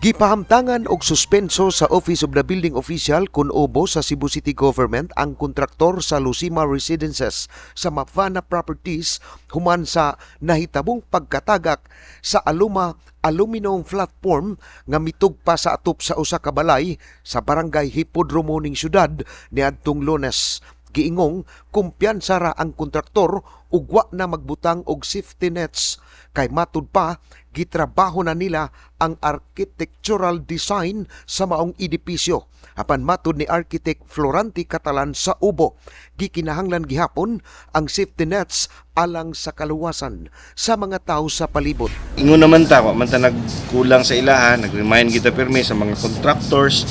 Gipahamtangan og suspenso sa Office of the Building Official kun obo sa Cebu City Government ang kontraktor sa Lucima Residences sa Mapana Properties human sa nahitabong pagkatagak sa Aluma aluminum platform nga mitugpa sa atop sa usa ka balay sa barangay Hipodromo ning syudad niadtong Lunes. Giingong kumpiyansa ra ang kontraktor ug wa na magbutang og safety nets kay matud pa gitrabaho na nila ang architectural design sa maong edipisyo. Apan matud ni architect Floranti Catalan sa Ubo, gikinahanglan gihapon ang safety nets alang sa kaluwasan sa mga tao sa palibot. Ingon naman ta, man ta nagkulang sa ilahan, nag-remind kita permi sa mga contractors,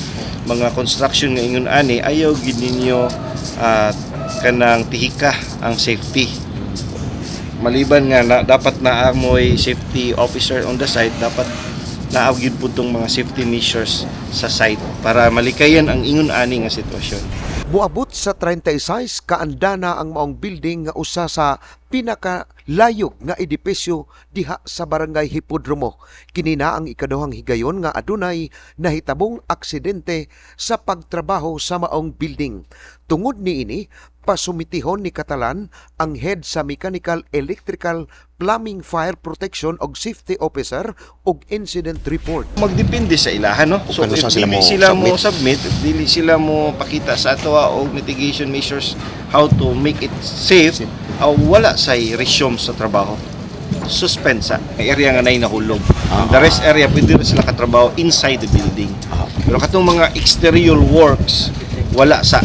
mga construction nga ingon ani, ayaw gid ninyo ah, kanang tihika ang safety. Maliban nga na, dapat na amoy safety officer on the site, dapat naaw gyud po tong mga safety measures sa site para malikayan ang ingon ani nga sitwasyon. Muabot sa 36 kaandana ang maong building nga usa sa pinakalayo nga edipisyo diha sa barangay Hipodromo. Kini na ang ikaduhang higayon nga adunay nahitabong aksidente sa pagtrabaho sa maong building. Tungod ni ini, pasumitihon ni Catalan ang head sa Mechanical Electrical Plumbing Fire Protection og Safety Officer og Incident Report. magdepende sa ilahan no so if sa sila mo sila mo submit dili sila mo pakita sa ato og mitigation measures how to make it safe aw wala say resume sa trabaho. Suspend sa May area nga nay nahulog. The rest area pwede rin sila katrabaho inside the building. Pero katong mga exterior works wala sa.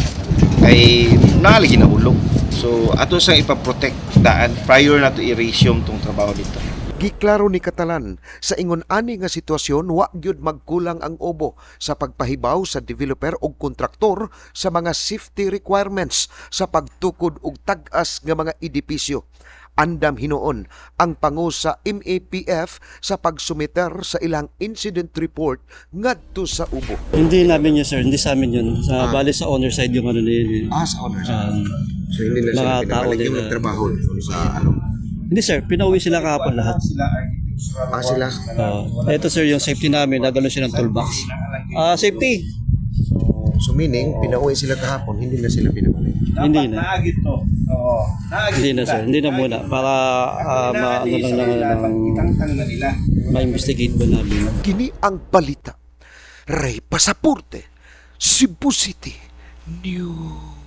Kay nalagi nahulog. So ato sa ipaprotect daan. Prior na to i-resume tong trabaho dito Giklaro ni Catalan sa ingon ani nga sitwasyon wa gyud magkulang ang obo sa pagpahibaw sa developer og kontraktor sa mga safety requirements sa pagtukod og tag-as nga mga edipisyo. Andam hinuon ang pangu sa MAPF sa pagsumiter sa ilang incident report ngadto sa ubo. Hindi namin yun, sir. Hindi sa amin yun. Sa, Bali sa owner side yung ano nila. Ah, sa owners. Um, so hindi na Mga tao pinabalik yung nila. magtrabaho sa ano. Hindi, sir. Pinauwi sila kahapon lahat. Ah, sila. Uh, ito, sir, yung safety namin. Nagano siya ng toolbox. Ah, safety. So meaning pinauwi sila kahapon, hindi na sila pinabalik. Hindi na. naagit to oo naagit Hindi na, sir. Hindi na muna. Para ah, ma, ano lang na nila ma-investigate ba namin. Kini ang balita. Ray Pasaporte, Cebu City News.